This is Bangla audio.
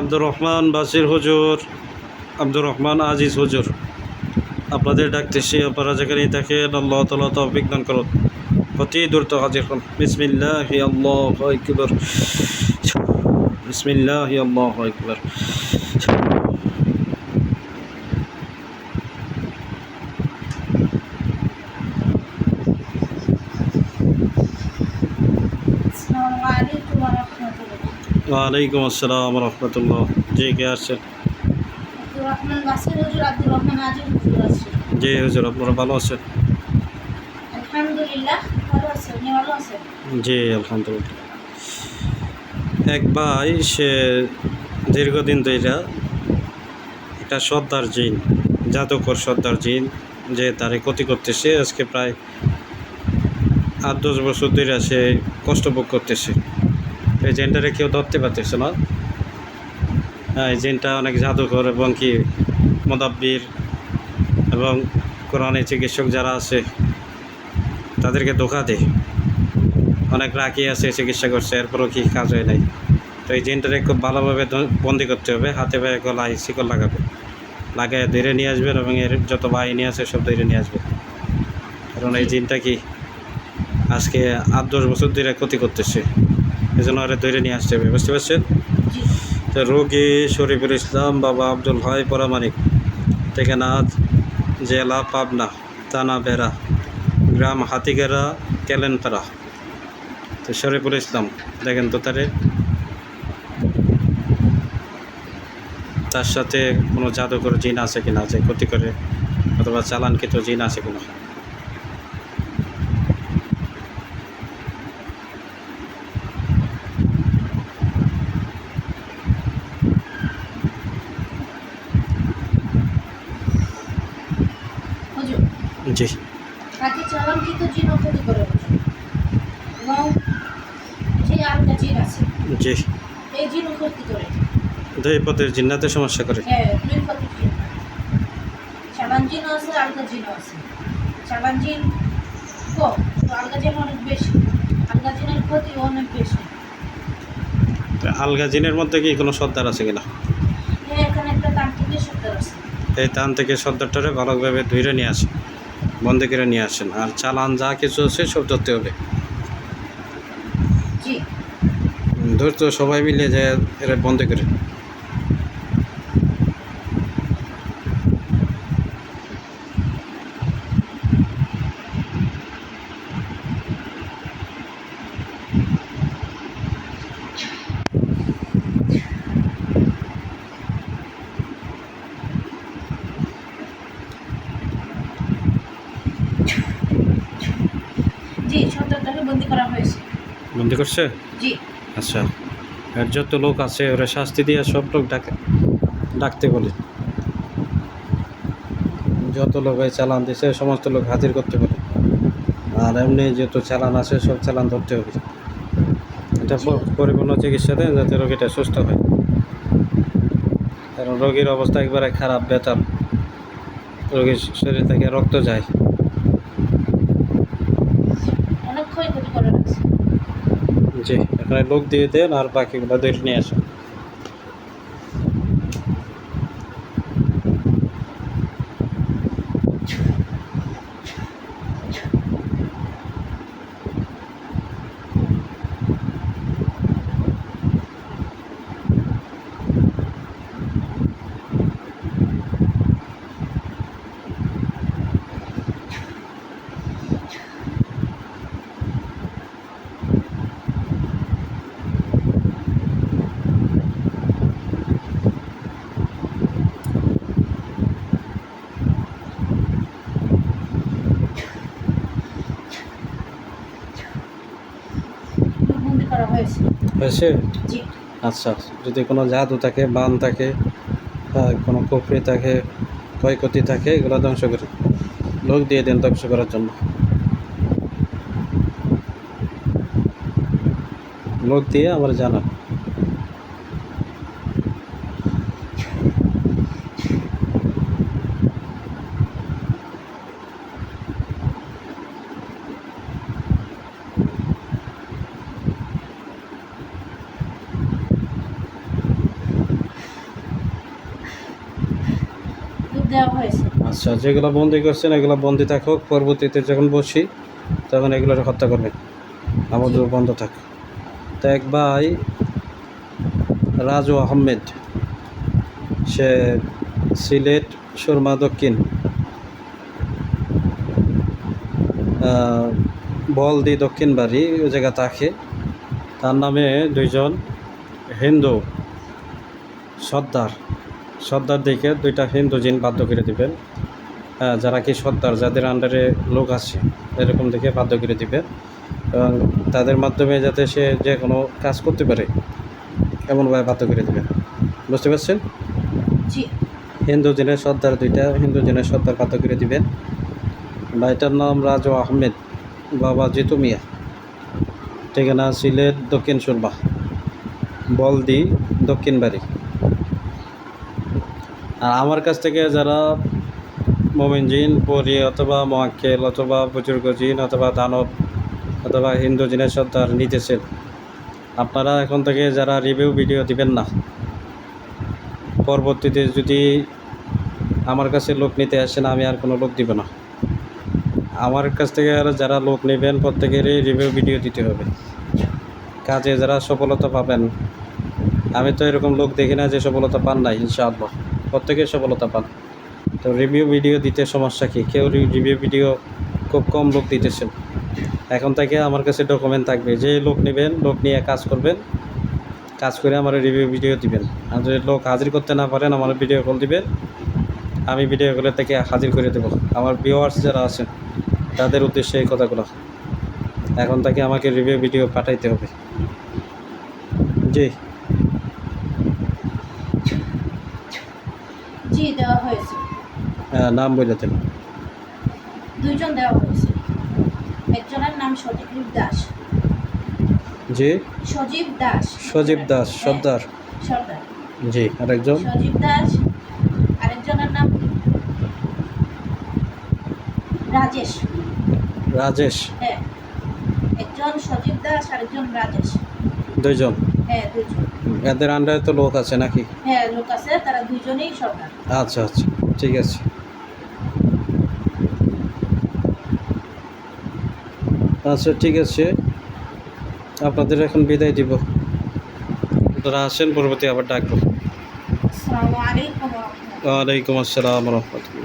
আব্দুর রহমান বাসির হুজুর, আব্দুর রহমান আজিজ হুজুর। আপনাদের ডাকতেছি আপনারা যেখানেই থাকেন, আল্লাহ তালা তো দান করুন। অতি দ্রুত হাজির হন। বিসমিল্লাহ আল্লাহ বিসমিল্লাহ আল্লাহ আকবর আসসালামু আলাইকুম ওয়া রাহমাতুল্লাহ। ওয়ালাইকুম আসসালাম রহমতুল্লাহ। জি কে আসছেন? জি হুজুর আপনারা ভালো আছেন? জি আলহামদুলিল্লাহ। এক ভাই সে দীর্ঘদিন ধরে একটা সর্দার জিন জাদুকর সর্দার জিন যে তারে ক্ষতি করতেছে আজকে প্রায় আট দশ বছর ধরে সে কষ্ট ভোগ করতেছে। এই জিনটারে কেউ ধরতে পারতেছে না। হ্যাঁ এই জিনটা অনেক জাদুঘর এবং কি মদাব্বির এবং কোরআনে চিকিৎসক যারা আছে, তাদেরকে ধোকা দেয়। অনেক রাখি আছে, চিকিৎসা করছে, এরপরও কি কাজ হয় নাই। তো এই জিনটারে খুব ভালোভাবে বন্দি করতে হবে, হাতে পায়ে গলায় শিকল লাগাবে। লাগাই ধীরে নিয়ে আসবেন এবং এর যত বাহিনী আছে সব ধরে নিয়ে আসবে কারণ এই জিনটা কি আজকে আট দশ বছর ধরে ক্ষতি করতেছে। এই জন্য ওরা ধরে নিয়ে আসতে হবে বুঝতে পারছেন? তো রোগী শরীফুল ইসলাম বাবা আব্দুল হাই পরামানিক ঠিকানা জেলা পাবনা থানা বেড়া গ্রাম হাতিগেরা কেলেনপাড়া। তো শরীফুল ইসলাম দেখেন তো তারে। তার সাথে কোনো জাদুকর জিন আছে কিনা যে ক্ষতি করে অথবা চালান চালানকৃত জিন আছে কিনা হুজুর জি। তাকে চালান কিন্তু জিন ক্ষতি করে হুজুর। এবং যে আরেকটা জিন আছে। জি। এই জিন ক্ষতি করে? দুই পদের জিন্নাতে সমস্যা করে। হ্যাঁ দুই ক্ষতি জিন। চালান জিনও আছে আলগা জিনও আছে। চালান জিন কম তো আলগা জিন অনেক বেশি। আলগা জিনের ক্ষতি অনেক বেশি। তো আলগা জিনের মধ্যে কি কোনো সর্দার আছে কিনা? হ্যাঁ এখানে একটা তান্ত্রিকের সত্তর আছে। এই তান থেকে সর্দারটারে ভালোভাবে ধুইরে নিয়ে আসেন বন্ধ করে নিয়ে আসেন। আর চালান যা কিছু আছে সব ধরতে হবে। ধরতে সবাই মিলে যায় এরা বন্ধ করে জি সত্তরটাকে বন্দি করা হয়েছে বন্ধ করছে? জি। আচ্ছা আর যত লোক আছে ওরা শাস্তি দিয়ে সব লোক ডাকে ডাকতে বলে। যত লোক চালান দিছে সমস্ত লোক হাজির করতে বলে। আর এমনি যত চালান আছে সব চালান ধরতে হবে। এটা পরিপূর্ণ চিকিৎসা দেন যাতে রোগীটা সুস্থ হয়। কারণ রোগীর অবস্থা একবারে খারাপ বেতাল। রোগীর শরীর থেকে রক্ত যায় অনেক ক্ষয়ক্ষতি করে রাখছে জি এখানে লোক দিয়ে দেন আর বাকিগুলো দেখে নিয়ে আসেন বন্দি করা হয়েছে। হয়েছে? আচ্ছা যদি কোনো জাদু থাকে বান থাকে কোনো কুফরি থাকে ক্ষয়ক্ষতি থাকে এগুলো ধ্বংস করে লোক দিয়ে দেন ধ্বংস করার জন্য। লোক দিয়ে আমার জানা। দেওয়া হয়েছে। আচ্ছা যেগুলো বন্দি করছেন এগুলো বন্দি থাকুক পরবর্তীতে যখন বসি তখন এগুলোর হত্যা করবেন। আমাদের বন্ধ থাক। তো এক ভাই রাজু আহমেদ সে সিলেট সুরমা দক্ষিণ বলদি দক্ষিণ বাড়ি ওই জায়গা থাকে তার নামে দুইজন হিন্দু সর্দার। সর্দার দিকে দুইটা হিন্দু জিন বাধ্য করে দিবেন। হ্যাঁ, যারা কি সর্দার যাদের আন্ডারে লোক আছে এরকম দেখে বাধ্য করে দিবেন। এবং তাদের মাধ্যমে যাতে সে যে কোনো কাজ করতে পারে এমনভাবে বাধ্য করে দিবেন। বুঝতে পারছেন? হিন্দু জিনের সর্দার দুইটা হিন্দু জিনের সর্দার বাধ্য করে দিবেন। ভাইটার নাম রাজু আহমেদ বাবা জিতু মিয়া। ঠিকানা সিলেট দক্ষিণ সুরবা বলদি দক্ষিণ বাড়ি আর আমার কাছ থেকে যারা মোমিন জিন, পরি অথবা মোয়াক্কেল অথবা বুজুর্গ জিন অথবা দানব অথবা হিন্দু জিনের সর্দার নিতেছেন আপনারা এখন থেকে যারা রিভিউ ভিডিও দিবেন না, পরবর্তীতে যদি আমার কাছে লোক নিতে আসেন আমি আর কোনো লোক দিব না। আমার কাছ থেকে আর যারা লোক নেবেন, প্রত্যেকেরই রিভিউ ভিডিও দিতে হবে। কাজে যারা সফলতা পাবেন, আমি তো এরকম লোক দেখি না যে সফলতা পান নাই, ইনশাআল্লাহ। প্রত্যেকে সফলতা পান। তো রিভিউ ভিডিও দিতে সমস্যা কি? কেউ রিভিউ ভিডিও খুব কম লোক দিতেছেন। এখন থেকে আমার কাছে ডকুমেন্ট থাকবে। যে লোক নেবেন, লোক নিয়ে কাজ করবেন, কাজ করে আমার রিভিউ ভিডিও দিবেন। আর যদি লোক হাজির করতে না পারেন, আমার ভিডিও কল দিবেন। আমি ভিডিও কলে থেকে হাজির করে দেবো। আমার ভিউয়ার্স যারা আছেন, তাদের উদ্দেশ্যে এই কথাগুলো। এখন থেকে আমাকে রিভিউ ভিডিও পাঠাইতে হবে। জি। জি দেওয়া হয়েছে। হ্যাঁ, নাম বলে দেন দুইজন দেওয়া হয়েছে। একজনের নাম সজীব দাস। জি? সজীব দাস। সজীব দাস হ্যাঁ, সর্দার। সর্দার। জি আরেকজন? সজীব দাস আরেকজনের নাম রাজেশ। রাজেশ। হ্যাঁ একজন সজীব দাস আরেকজন রাজেশ। দুইজন। হ্যাঁ এদের আন্ডারে তো লোক আছে নাকি? হ্যাঁ লোক আছে তারা দুইজনেই সর্দার আচ্ছা আচ্ছা ঠিক আছে। আচ্ছা ঠিক আছে। আপনাদের এখন বিদায় দিব। আপনারা আসেন পরবর্তী আবার ডাকবো। আসসালামু আলাইকুম ওয়ালাইকুম আসসালাম রহমতুল্লাহ।